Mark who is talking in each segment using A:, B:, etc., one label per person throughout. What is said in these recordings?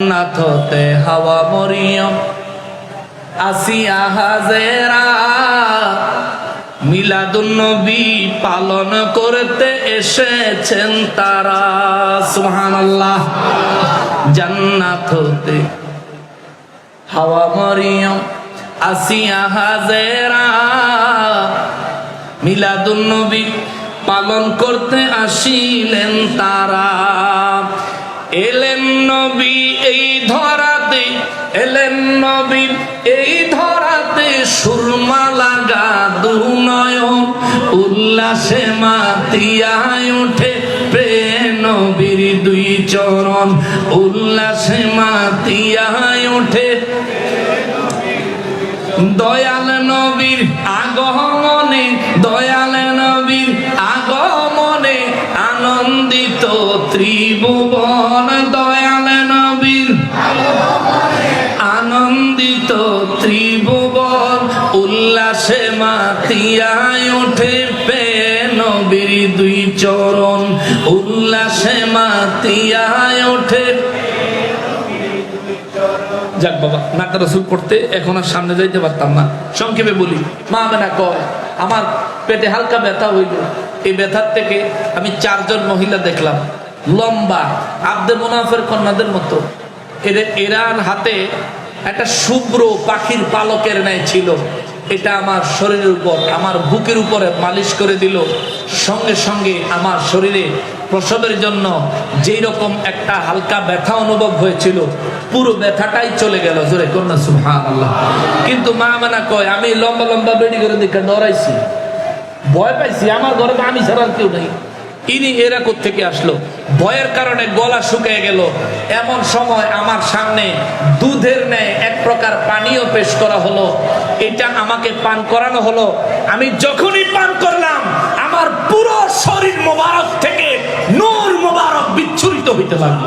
A: জান্নাত হাওয়া মরিয়ম, আসিয়া হাজেরা পালন করতে এসেছেন তারা। সুবহানাল্লাহ। জান্নাত হতে হাওয়া মরিয়ম, আসিয়া হাজেরা, মিলাদুন্নবী পালন করতে আসিলেন তারা। উল্লাসে মাতিয়ায় ওঠে প্রেম নবীর দুই চরণ। উল্লাসে মাতিয়ায় ওঠে দয়াল নবীর আগমনে, দয়াল নবীর আগমনে আনন্দিত ত্রিভুবন দয়াল উল্লাসে মাতিয়ায় ওঠে। যাক বাবা নাটা রসুল পড়তে এখন আর সামনে যাইতে পারতাম না। সংক্ষেপে বলি, মা মেনা কয়, আমার পেটে হালকা ব্যথা হইল। এই ব্যথার থেকে আমি চারজন মহিলা দেখলাম, লম্বা, আব্দে মুনাফের কন্যাদের মতো। এদের এরার হাতে একটা শুভ্র পাখির পালকের ন্যায় ছিল। এটা আমার শরীরের উপর, আমার বুকের উপরে মালিশ করে দিল। সঙ্গে সঙ্গে আমার শরীরে প্রসবের জন্য যেই রকম একটা হালকা ব্যথা অনুভব হয়েছিল, পুরো ব্যথাটাই চলে গেল। জোরে কন্যা সুহান আল্লাহ কিন্তু মা মানা কয়, আমি লম্বা লম্বা বেডি করে দেখে নড়াইছি। ভয় পাইছি, আমার ঘরে তো আমি ছাড়া কেউ নেই। ইনি এরা থেকে আসলো? ভয়ের কারণে গলা শুকিয়ে গেল। এমন সময় আমার সামনে দুধের ন্যায় এক প্রকার পানীয় পেশ করা হলো। এটা আমাকে পান করানো হলো। আমি যখনই পান করলাম, আমার পুরো শরীর মোবারক থেকে নূর মোবারক বিচ্ছুরিত হইতে লাগল।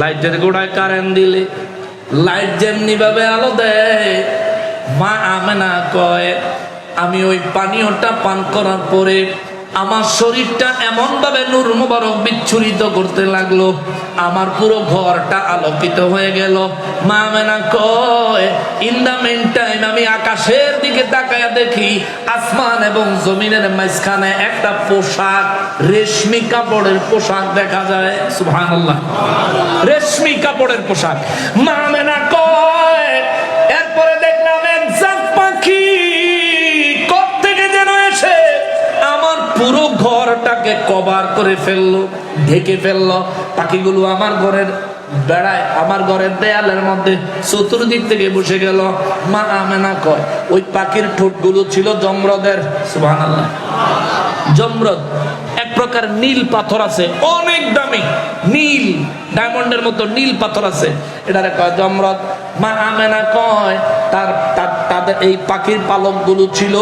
A: লাইটের গোড়ায় কারেন্ট দিলে, লাইট যেমনি ভাবে আলো দেয়, মা আমেনা কয়, আমি ওই পানীয়টা পান করার পরে আমার শরীরটা এমন ভাবে নূর মুবারক বিচ্ছুরিত করতে লাগল। আমার পুরো ঘরটা আলোকিত হয়ে গেল। মা মেনা কয় ইন দা মেন টাইম আমি আকাশের দিকে তাকায়া দেখি আসমান এবং জমিনের মাঝখানে একটা পোশাক, রেশমি কাপড়ের পোশাক দেখা যায়। সুবহানাল্লাহ। রেশমি কাপড়ের পোশাক। মা মেনা কয় ঘরটাকে কভার করে ফেলল, ঢেকে ফেলল। পাখিগুলো আমার ঘরের বেড়ায়, আমার ঘরের দেয়ালের মধ্যে চতুর্দিক থেকে বসে গেল। মা আমেনা কয়, ওই পাখির ঠোঁটগুলো ছিল জমরদের সুবহানাল্লাহ। জমরদ এক প্রকার নীল পাথর আছে, অনেক দামি। নীল, ডায়মন্ডের মতো নীল পাথর আছে। এটারে কয় জমরদ মা আমেনা কয়, তার তাদের এই পাখির পালকগুলো ছিল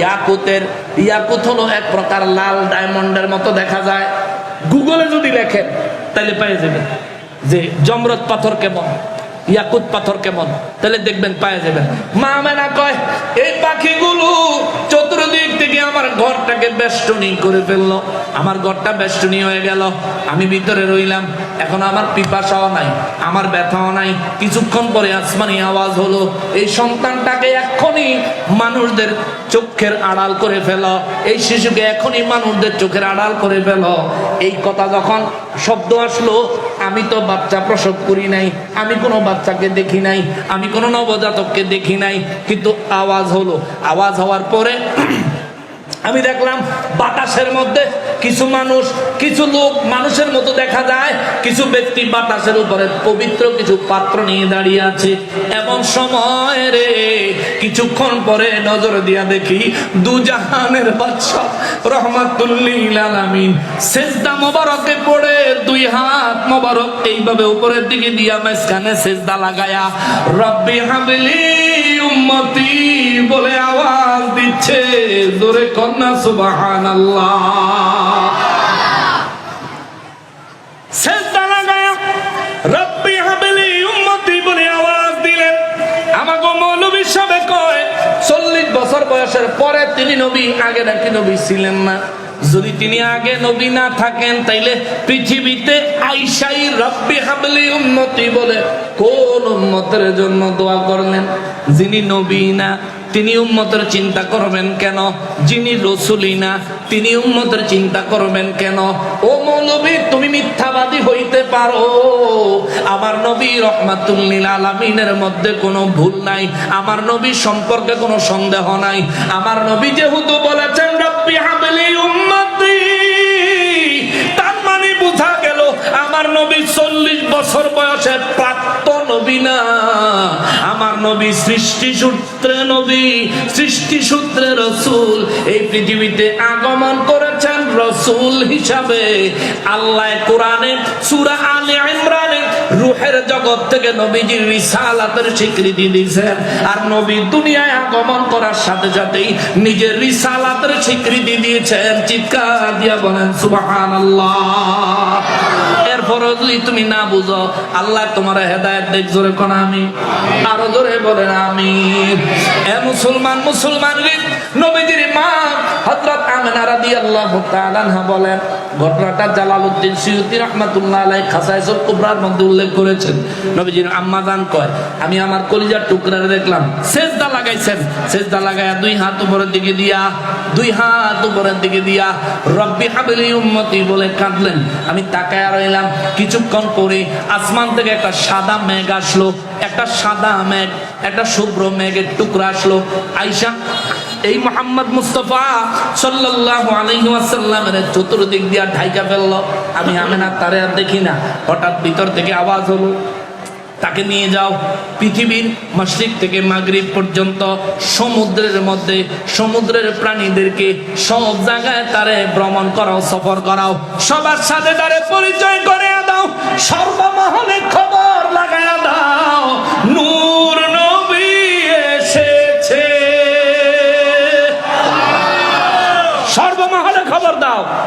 A: ইয়াকুতের। ইয়াকুত হলো এক প্রকার লাল ডায়মন্ডের মতো দেখা যায়। গুগলে যদি লেখেন তাহলে পেয়ে যাবেন যে জমরদ পাথর কেমন? ইয়াকুত পাথর কেমন? তাহলে দেখবেন পায়ে যাবেন মা মেনা কয়, এই পাখিগুলো চতুর্দিক থেকে আমার ঘরটাকে বেষ্টনী করে ফেলল। আমার ঘরটা বেষ্টনী হয়ে গেল। আমি ভিতরে রইলাম। এখন আমার পিপাসাও নাই, আমার ব্যথাও নাই। কিছুক্ষণ পরে আসমানি আওয়াজ হলো, এই সন্তানটাকে এখনই মানুষদের চোখের আড়াল করে ফেল। এই শিশুকে এখনই মানুষদের চোখের আড়াল করে ফেল। এই কথা যখন শব্দ আসলো, আমি তো বাচ্চা প্রসব করি নাই, আমি কোনো বাচ্চাকে দেখি নাই, আমি কোনো নবজাতককে দেখি নাই। কিন্তু আওয়াজ হলো, আওয়াজ হওয়ার পরে আমি দেখলাম বাতাসের মধ্যে কিছু মানুষ, কিছু লোক মানুষের মতো দেখা যায়, কিছু ব্যক্তি বাতাসের উপরে পবিত্র কিছু পাত্র নিয়ে দাঁড়িয়ে আছে। এমন সময় রে, কিছুক্ষণ পরে নজর দিয়া দেখি দুজাহানের বাদশা রহমাতুল্লিল আলামিন সেজদা মোবারকে পড়ে, দুই হাত মোবারক এইভাবে উপরের দিকে দিয়া মাঝখানে সেজদা লাগায়া, রব্বি হাবলি উম্মতি বলে আওয়াজ দিচ্ছে। জোরে কন্যা কয়, চল্লিশ বছর বয়সের পরে তিনি নবী, আগে নাকি নবী ছিলেন না। যদি তিনি আগে নবী না থাকেন, তাইলে পৃথিবীতে আইসাই রব্বি হাবলি উন্নতি বলে কোন উন্মতের জন্য দোয়া করলেন। যিনি নবী না, তিনি উম্মতের চিন্তা করবেন কেন? যিনি রসুলি না, তিনি উম্মতের চিন্তা করবেন কেন? ও মৌলবী, তুমি মিথ্যাবাদী হইতে পারো। আমার নবী রহমাতুল্লিল আলমিনের মধ্যে কোনো ভুল নাই, আমার নবী সম্পর্কে কোনো সন্দেহ নাই। আমার নবী যেহেতু বলেছেন, রব্বি হাবলি উম্মতি আমার নবী চল্লিশ বছর বয়সে প্রাপ্ত নবী না। আমার নবী সৃষ্টি সূত্রে নবী সৃষ্টি সূত্রে রসুল। এই পৃথিবীতে আগমন করেছেন রসুল হিসাবে। আল্লাহ কোরআনে সুরা আলে ইমরানে রুহের জগৎ থেকে নবীজির রিসালাতের স্বীকৃতি দিয়েছেন। আর নবী দুনিয়ায় আগমন করার সাথে সাথেই নিজের রিসালাতের স্বীকৃতি দিয়েছেন। চিৎকার দিয়া বলেন, সুবহানাল্লাহ। যদি তুমি না বুঝো, আল্লাহ তোমার হেদায়ত দেখ, জোরে কোন আমি। আরও জোরে বলেন আমি। এ মুসলমান মুসলমান নবীজির মা আমিনা বলেন, ঘটনাটা রাহমাতুল্লাহ আলাইহি খাসাইসুল কুবরার মধ্যে উল্লেখ করেছেন। নবীজির আম্মা কয়, আমি আমার কলিজার দেখলাম, সেজদা লাগাইছেন। সেজদা দুই হাত উপরের দিকে দিয়া, দুই হাত উপরের দিকে দিয়া রব্বি হাবিলি উম্মতি বলে কাঁদলেন। আমি তাকায় রইলাম, কিছুক্ষণ পরে আসমান থেকে একটা সাদা মেঘ আসলো, একটা সাদা মেঘ, একটা শুভ্র মেঘের টুকরা আসলো। আইসা এই মোহাম্মদ মুস্তফা সাল্লাল্লাহু আলাইহি ওয়াসাল্লামের চতুর্দিক দিয়া ঢাইকা ফেলল। আমি আমেনা তারে আর দেখি না। হঠাৎ ভিতর থেকে আওয়াজ হলো, তাকে নিয়ে যাও। পৃথিবীর মশরিক থেকে মাগরিব পর্যন্ত সমুদ্রের মধ্যে সমুদ্রের প্রাণীদেরকে সব জায়গায় তারে ভ্রমণ করাও, সফর করাও। সবার সাথে তারে পরিচয় করে দাও। সর্বমহলে খবর লাগায় দাও। নূর নবী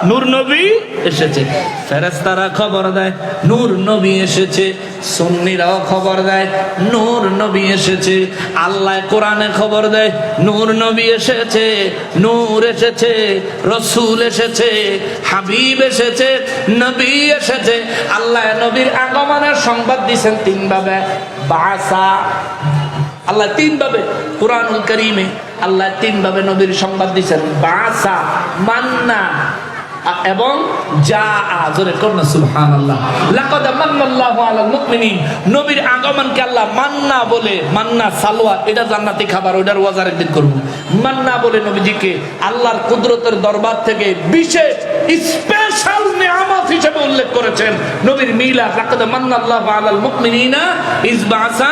A: নূর নবী এসেছে। ফেরেস্তারা খবর দেয়, নূর নবী এসেছে। সুন্নিরাও খবর দেয়, নূর নবী এসেছে। আল্লাহ কোরআনে খবর দেয়, নূর নবী এসেছে, নূর এসেছে, রসুল এসেছে, হাবিব এসেছে, নবী এসেছে। আল্লাহ নবীর আগমনের সংবাদ দিয়েছেন তিন ভাবে। বাসা, আল্লাহ তিন ভাবে, কোরআনুল করিমে আল্লাহ তিন ভাবে নবীর সংবাদ দিচ্ছেন বাসা, মান্না এবং যা আজরে করনা লাকাদ মান্নাল্লাহু আলাল মুমিনিন। নবীর আগমনকে আল্লাহ মান্না বলে, মান্না সালোয়া এটা জান্নাতি খাবার ওটার ওয়াজার একদিন করব। মান্না বলে নবীজিকে আল্লাহর কুদরতের দরবার থেকে বিশেষ স্পেশাল নিয়ামত হিসেবে উল্লেখ করেছেন নবীর মিলাদ। লাকাদ মান্নাল্লাহু আলাল মুমিনিনা ইজ বাসা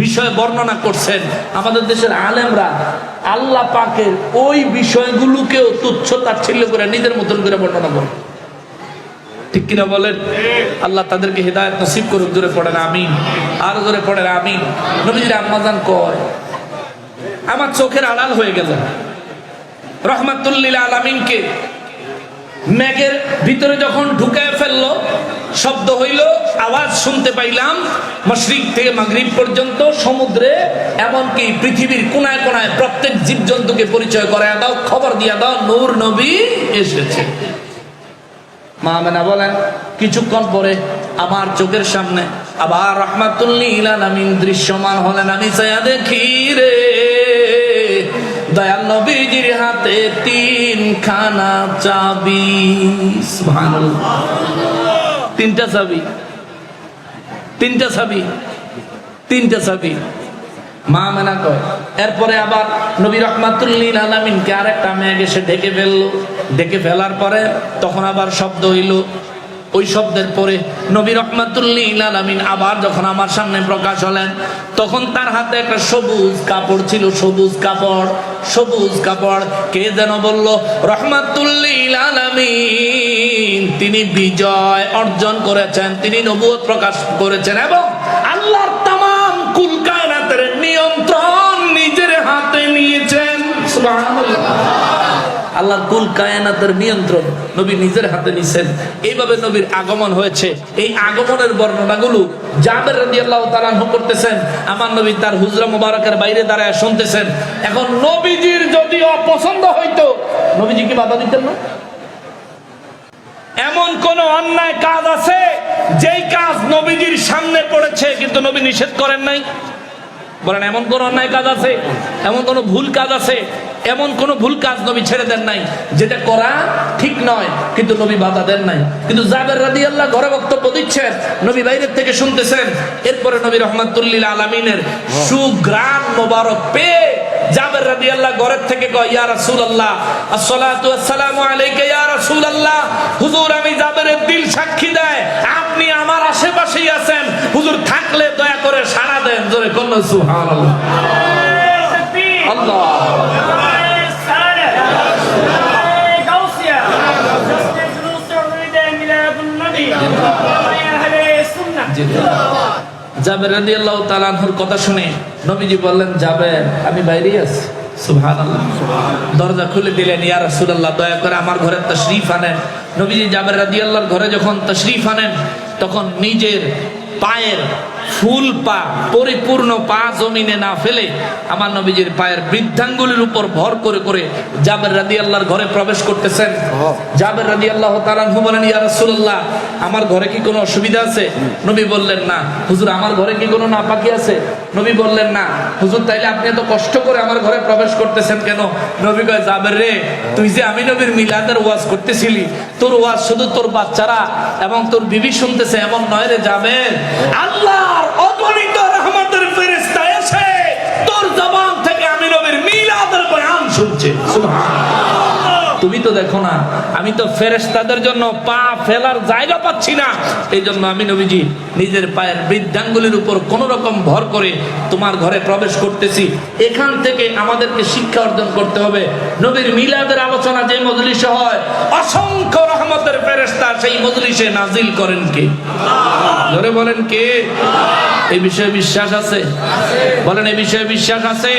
A: বিষয় বর্ণনা করছেন। আমাদের দেশের আলেমরা আল্লাহ পাকের ওই বিষয়গুলোকেও তুচ্ছ তাচ্ছিল্য করে নিজের মতন করে বর্ণনা করে। ঠিক কিনা বলেন? আল্লাহ তাদেরকে হৃদায়ত নসিব করুক, জোরে পড়েন আমি আর জোরে পড়েন আমি নবীজির আম্মাজান কয়, আমার চোখের আড়াল হয়ে গেল রহমাতুল্লিল আলামিনকে মেঘের ভিতরে যখন ঢুকায় ফেলল শব্দ হইল, আওয়াজ শুনতে পাইলাম, মশরিক থেকে মাগরিব পর্যন্ত সমুদ্রে, এমনকি পৃথিবীর কোনায় কোনায় প্রত্যেক জীবজন্তুকে পরিচয় করায় দাও, খবর দিয়া দাও, নূর নবী এসেছে। মা আমেনা বলেন, কিছুক্ষণ পরে আমার চোখের সামনে আবার রহমাতুল্লিল আলামিন দৃশ্যমান হলেন। আমি চাইয়া দেখি রে, দয়াল নবীজির হাতে তিন খানা চাবি। সুবহানাল্লাহ। তিনটা চাবি তিনটা চাবি তিনটা চাবি মা মেনা কয়, এরপরে আবার নবী রহমাতুল্লিন আলামিনকে আরেকটা মেঘ এসে ঢেকে ফেলল। ঢেকে ফেলার পরে তখন আবার শব্দ হইল ওই শব্দের পরে নবী রহমাতুল্লিল আবার যখন আমার সামনে প্রকাশ হলেন, তখন তার হাতে একটা সবুজ কাপড় ছিল, সবুজ কাপড় সবুজ কাপড়। কে যেন বলল, রহমাতুল্লিল তিনি বিজয় অর্জন করেছেন, তিনি নবুয়ত প্রকাশ করেছেন এবং আল্লাহর তাম কুল আল্লাহর কুল কায়নাতের নিয়ন্ত্রণ নবী নিজের হাতে নিছেন। এইভাবে নবীর আগমন হয়েছে। এই আগমনের বর্ণনাগুলো জাবের রাদিয়াল্লাহু তাআলা আনহু করতেছেন। আমার নবী তার হুজরা মুবারকের বাইরে দাঁড়ায় শুনতেছেন। এখন নবীজির যদি অপছন্দ হইতো, নবীজি কি বাধা দিতেন না? এমন কোন অন্যায় কাজ আছে, যেই কাজ নবীজির সামনে পড়েছে, কিন্তু নবী নিষেধ করেন নাই? বলেন, এমন কোন অন্যায় কাজ আছে? এমন কোন ভুল কাজ আছে? এমন কোন ভুল কাজ নবী ছেড়ে দেন নাই? যেটা করা ঠিক নয়, কিন্তু নবী বাধা দেন নাই। কিন্তু জাবের রাদি আল্লাহ ঘরে বক্তব্য দিচ্ছেন, নবী বাইরের থেকে শুনতেছেন, এরপরে নবী রহমাতুল্লিল আলমিনের সুগ্রাম মোবারক পেয়ে জাবের রাদি আল্লাহ ঘরের থেকে কয়, ইয়া রাসূলুল্লাহ, আসসালাতু ওয়াসসালামু আলাইকা, ইয়া রাসূলুল্লাহ, হুজুর, আমি জাবেরের দিল সাক্ষী দেয়, আপনি আমার আশেপাশেই আছেন হুজুর থাকলে দয়া করে সাড়া দেন জোরে কোন সুবহানাল্লাহ আল্লাহ জাবের কথা শুনে নবীজি বললেন জাবের আমি বাইরেই আছি। সুবহানাল্লাহ। দরজা খুলে দিলেন ইয়া রাসূলুল্লাহ দয়া করে আমার ঘরে তাশরীফ আনেন। নবীজি জাবের রাদিয়াল্লাহর ঘরে যখন তাশরীফ আনেন তখন নিজের পায়ের ফুল পা পরিপূর্ণ পা জমিনে না ফেলে আমার নবীজির পায়ের বৃদ্ধাঙ্গুলির উপর ভর করে করে জাবের রাদি আল্লাহর ঘরে প্রবেশ করতেছেন। জাবের রাদি আল্লাহ তালানহু বলেন ইয়া রাসূলুল্লাহ আমার ঘরে কি কোনো অসুবিধা আছে? নবী বললেন না। হুজুর আমার ঘরে কি কোনো নাপাকি আছে? নবী বললেন না। হুজুর তাইলে আপনি এত কষ্ট করে আমার ঘরে প্রবেশ করতেছেন কেন? নবী কয় জাবের রে তুই যে আমি নবীর মিলাদের ওয়াজ করতেছিলি তোর ওয়াজ শুধু তোর বাচ্চারা এবং তোর বিবি শুনতেছে এমন নয় রে যাবেন আল্লাহর অগণিত রহমতের ফেরেশতা এসে তোর জবান থেকে আমি নবীর মিলাদের বয়ান শুনছে। তুমি তো দেখো না, আমি তো ফেরেশতাদের জন্য পা ফেলার জায়গা পাচ্ছি না। এই জন্য আমি নবীজি নিজের পায়ের বৃদ্ধাঙ্গুলির উপর কোন রকম ভর করে তোমার ঘরে প্রবেশ করতেছি। এখান থেকে আমাদেরকে শিক্ষা অর্জন করতে হবে। নবীর মিলাদের আলোচনা যে মজলিসে হয়, অসংখ্য রহমতের ফেরেশতা সেই মজলিসে নাজিল করেন কে? ধরে বলেন কে? এই বিষয়ে বিশ্বাস আছে? বলেন, এই বিষয়ে বিশ্বাস আছে?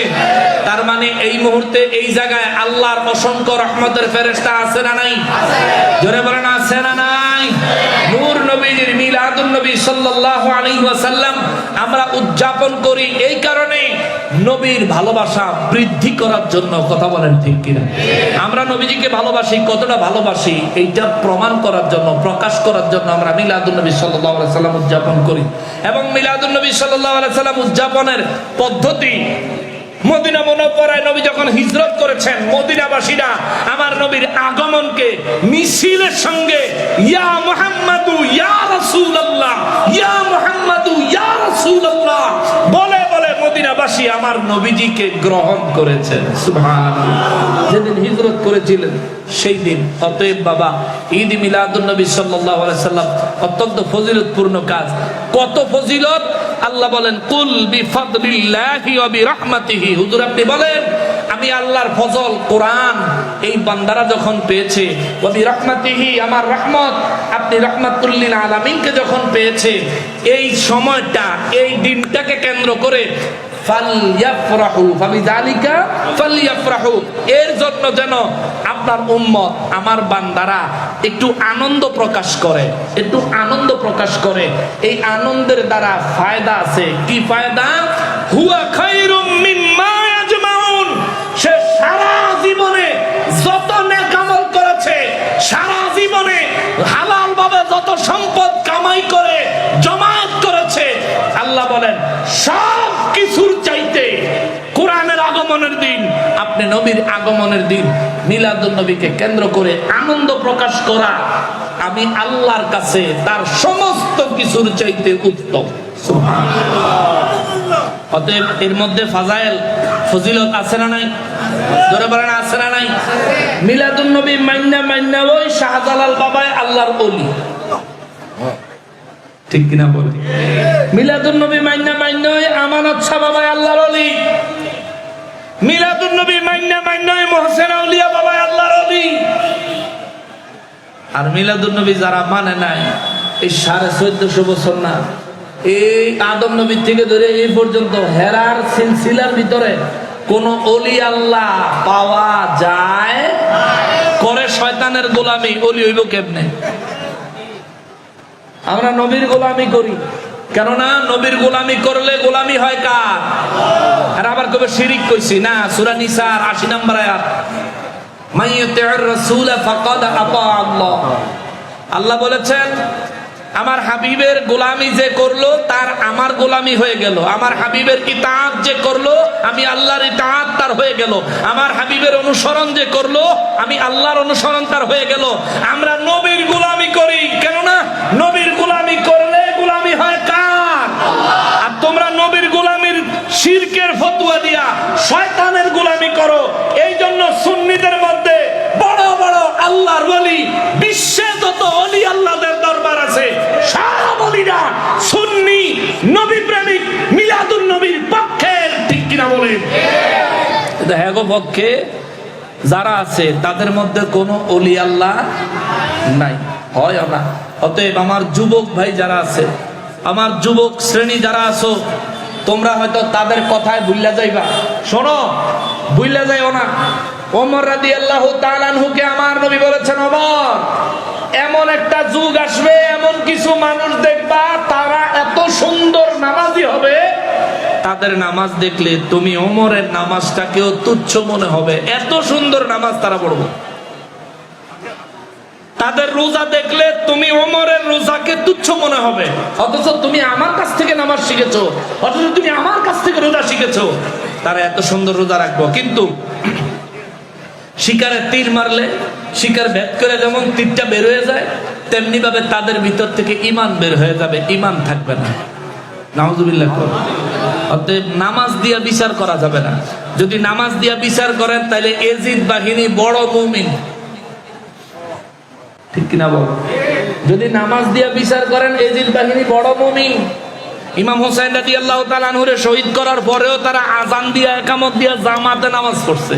A: তার মানে এই মুহূর্তে এই জায়গায় আল্লাহর অসংখ্য রহমতের ফেরেশতা আছে না নাই? জোরে বলেন, আছে না নাই? নূর নবীজির মিলাদুন নবী সাল্লাল্লাহু আলাইহি ওয়াসাল্লাম আমরা উদযাপন করি এই কারণে নবীর ভালোবাসা বৃদ্ধি করার জন্য কথা বলেন ঠিক কিনা? আমরা নবীজিকে ভালোবাসি, কতটা ভালোবাসি, এইটা প্রমাণ করার জন্য, প্রকাশ করার জন্য আমরা মিলাদুন নবী সাল্লাল্লাহু আলাইহি সাল্লাম উদযাপন করি। এবং মিলাদুন নবী সাল্লাল্লাহু আলাইহি সাল্লাম উদযাপনের পদ্ধতি মদিনা মনোপরায় নবী যখন হিজরত করেছেন, মদিনাবাসীরা আমার নবীর আগমনকে মিছিলের সঙ্গে, ইয়া মোহাম্মদু, ইয়া রাসূলুল্লাহ, ইয়া মোহাম্মদু, ইয়া রাসূলুল্লাহ বলে বলে আমার নবীজিকে গ্রহণ করেছেন। যেদিন হিজরত করেছিলেন সেই দিন অতএব বাবা, ঈদ মিলাদুন নবী সাল্লাম অত্যন্ত ফজিলতপূর্ণ কাজ। কত ফজিলত? আল্লাহ বলেন, কুল হুজুর, আপনি বলেন, আমি আল্লাহর ফজল, কোরআন, এই বান্দারা যখন পেয়েছে আমার রহমত, আপনি আলামিনকে যখন পেয়েছে, এই সময়টা, এই দিনটাকে কেন্দ্র করে এই আনন্দের ফায়দা আছে। কি ফায়দা? হুয়া সে সারা জীবনে যত সারা জীবনে যত সম্পদ আগমনের দিন, আপনি নবীর আগমনের দিন মিলাদুল নবীকে কেন্দ্র করে আনন্দ প্রকাশ করা, আমি আল্লাহর কাছে তার সমস্ত কিছুর চাইতে উত্তম। অতএব এর মধ্যে ফাজাইল, ফজিলত আছে না নাই? ধরে বলেন আছে না নাই? মিলাদুল নবী ওই শাহজালাল বাবাই আল্লাহর অলি ঠিক কিনা বলে? মিলাদুন নবী মান্না মান্য আমানত বাবাই আল্লাহর অলি আর মিলাদুন নবী যারা মানে নাই, এই সাড়ে চোদ্দশো বছর না, এই আদম নবীর থেকে ধরে এই পর্যন্ত হেরার সিলসিলার ভিতরে কোন অলি আল্লাহ পাওয়া যায়? করে শয়তানের গোলামি, অলি হইব কেমনে? আমরা নবীর গোলামি করি। কেননা নবীর গোলামি করলে গোলামি হয় কার? আর আবার কবে শিরিক কইছি? না, সূরা নিসার 80 নম্বর আয়াত। আল্লাহ। বলেছেন, আমার হাবিবের গোলামি যে করল, তার আমার গোলামি হয়ে গেল। আমার হাবিবের ইতাআত যে করল, আমি আল্লাহর তাঁত তার হয়ে গেল। আমার হাবিবের অনুসরণ যে করল, আমি আল্লাহর অনুসরণ তার হয়ে গেল। আমরা নবীর গোলামি করি কেননা নবীর গোলামি করলে গোলামি হয় কার আর তোমরা নবীর গোলামির শিরকের ফতুয়া দিয়া শয়তানের গোলামি করো। এই জন্য সুন্নিদের মধ্যে বড় বড় আল্লাহর বলি বিশ্বে যত অলি আল্লাহদের দরবার আছে, সব অলিরা সুন্নি নবী প্রেমিক মিলাদুন নবীর পক্ষের, ঠিক কিনা বলেন? হ্যাঁ গো পক্ষে, যারা আছে, তাদের মধ্যে কোনো অলি আল্লাহ নাই। হয় না। অতএব আমার যুবক ভাই যারা আছে, আমার যুবক শ্রেণি যারা আছো তোমরা হয়তো তাদের কথায় ভুললা যাইবা। শোনো ভুললা যাইও না। ওমর রাদি আল্লাহ তালানহুকে আমার নবী বলেছেন, ওমর, এমন একটা যুগ আসবে, এমন কিছু মানুষ দেখবা, তারা এত সুন্দর নামাজি হবে। তাদের নামাজ দেখলে তুমি ওমরের নামাজটাকেও তুচ্ছ মনে হবে। এত সুন্দর নামাজ তারা পড়ব। তাদের রোজা দেখলে তুমি ওমরের রোজাকে তুচ্ছ মনে হবে। অথচ তুমি আমার কাছ থেকে নামাজ শিখেছো, অথচ তুমি আমার কাছ থেকে রোজা শিখেছো। তারা এত সুন্দর রোজা রাখব, কিন্তু শিকারে তীর মারলে, শিকার ভেদ করে যেমন তীরটা বের হয়ে যায় তেমনি ভাবে তাদের ভিতর থেকে ইমান বের হয়ে যাবে ইমান থাকবে না। নাউজুবিল্লাহ, করো। অতএব নামাজ দিয়া বিচার করা যাবে না। যদি নামাজ দিয়া বিচার করেন, তাহলে এজিদ বাহিনী বড় মুমিন। ঠিক কিনা বল? যদি নামাজ দিয়া বিচার করেন এজিদ বাহিনী বড় মুমিন। ইমাম হোসেন রাজি আল্লাহ তালানহুরে শহীদ করার পরেও তারা আজান দিয়া, একামত দিয়া জামাতে নামাজ পড়ছে।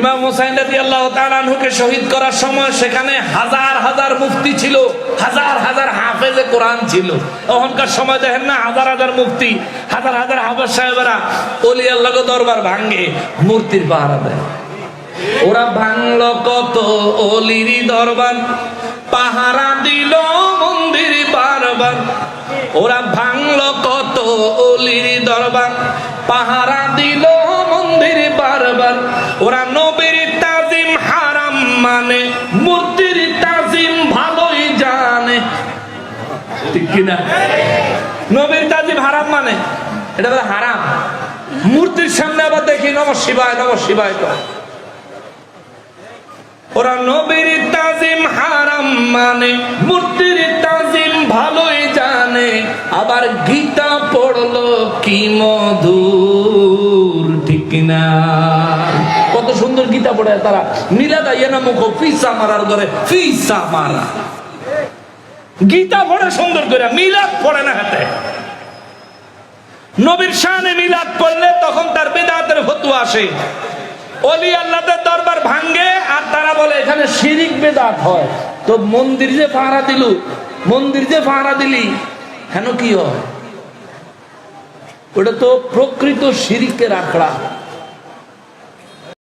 A: ইমাম হোসেন রাজি আল্লাহ তালানহুকে শহীদ করার সময় সেখানে হাজার হাজার মুফতি ছিল, হাজার হাজার হাফেজে কোরআন ছিল। তখনকার সময় দেখেন না, হাজার হাজার মুফতি, হাজার হাজার হাফেজ সাহেবেরা অলি আল্লাহ দরবার ভাঙ্গে মূর্তির পাহারা দেয়। ওরা ভাঙলো কত অলির দরবার, পাহারা দিল মন্দির বারবার। ওরা ভাঙলো কত অলির দরবার, পাহারা দিল মন্দির বারবার। ওরা নবীর তাজিম হারাম মানে মূর্তির তাজিম ভালোই জানে। ঠিক কিনা? নবীর তাজিম হারাম মানে এটা হারাম। মূর্তির সামনে আবার দেখি, নম শিবায় নম শিবায় কয় ওরা নবীর তাজিম হারাম মানে মূর্তির তাজিম ভালোই জানে। আবার গীতা পড়ল কি মধুর, ঠিক না? কত সুন্দর গীতা পড়ে তারা। মিলাদা ইয়েনা মুখ ফিসা মারার ধরে ফিসা মারা। গীতা পড়ে সুন্দর করে, মিলাদ পড়ে না হাতে। নবীর শানে মিলাদ পড়লে তখন তার বেদাতের ফতুয়া আসে। অলি আল্লাহদের দরবার ভাঙ্গে, আর তারা বলে, এখানে শিরিক বেদাত হয়। তো মন্দির যে পাহারা দিল, মন্দির যে পাহারা দিলি হেন কি হয়? ওটা তো প্রকৃত শিরিকের আখড়া।